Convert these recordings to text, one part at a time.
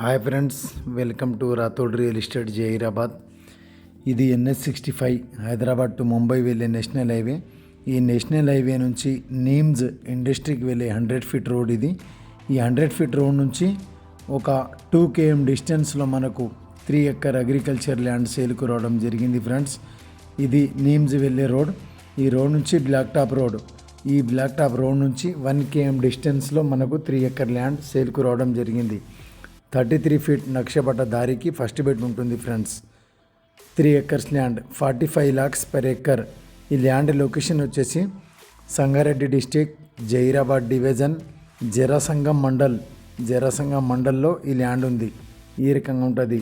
Hi friends welcome to Rathod real estate Zaheerabad ఇది NS sixty five Hyderabad to Mumbai వెళ్ళే national highway. ఈ national highway నుంచి NIMZ ఇండస్ట్రీకి వెళ్ళే hundred feet road ఇది. ఈ హండ్రెడ్ ఫీట్ రోడ్ నుంచి ఒక టూ కేఎం డిస్టెన్స్లో మనకు త్రీ ఎక్కర్ అగ్రికల్చర్ ల్యాండ్ సేల్కు రావడం జరిగింది ఫ్రెండ్స్ ఇది నీమ్స్ వెళ్ళే రోడ్ ఈ రోడ్ నుంచి బ్లాక్ టాప్ రోడ్ ఈ బ్లాక్ టాప్ రోడ్ నుంచి వన్ కేఎం డిస్టెన్స్లో మనకు త్రీ ఎక్కర్ ల్యాండ్ సేల్కు రావడం జరిగింది. థర్టీ త్రీ ఫీట్ నక్షపట్ట దారికి ఫస్ట్ బెడ్ ఉంటుంది friends. Three acres land forty five lakhs per acre. ఈ ల్యాండ్ లొకేషన్ వచ్చేసి సంగారెడ్డి డిస్టిక్ జైరాబాద్ డివిజన్ జరాసంగం మండల్. జరాసంగం మండల్లో ఈ ల్యాండ్ ఉంది. ఈ రకంగా ఉంటుంది.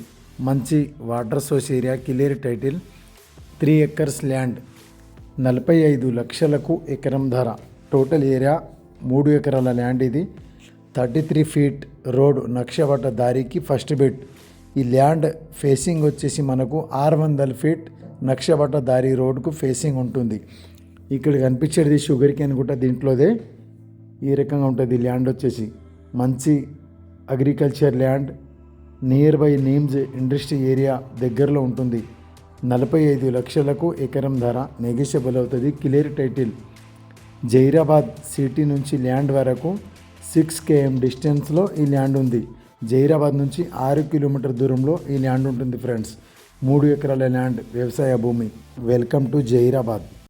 మంచి water source area clear title three acres land. నలభై ఐదు లక్షలకు ఎకరం ధర. టోటల్ ఏరియా మూడు ఎకరాల ల్యాండ్ ఇది. థర్టీ త్రీ ఫీట్ రోడ్ నక్షపట్ట దారికి ఫస్ట్ బిట్ ఈ ల్యాండ్ ఫేసింగ్ వచ్చేసి మనకు ఆరు వందల ఫీట్ నక్షపట్ట దారి రోడ్కు ఫేసింగ్ ఉంటుంది. ఇక్కడ కనిపించేది షుగర్ కేన్ కూడా దీంట్లోదే. ఈ రకంగా ఉంటుంది ల్యాండ్ వచ్చేసి. మంచి agriculture land. Near by NIMZ industry area దగ్గరలో ఉంటుంది. నలభై ఐదు లక్షలకు ఎకరం ధర నెగిషియబుల్ అవుతుంది. Clear title. జైరాబాద్ సిటీ నుంచి ల్యాండ్ వరకు సిక్స్ కేఎం డిస్టెన్స్లో ఈ ల్యాండ్ ఉంది. జైరాబాద్ నుంచి ఆరు కిలోమీటర్ దూరంలో ఈ ల్యాండ్ ఉంటుంది ఫ్రెండ్స్. మూడు ఎకరాల ల్యాండ్ వ్యవసాయ భూమి. Welcome to Zaheerabad.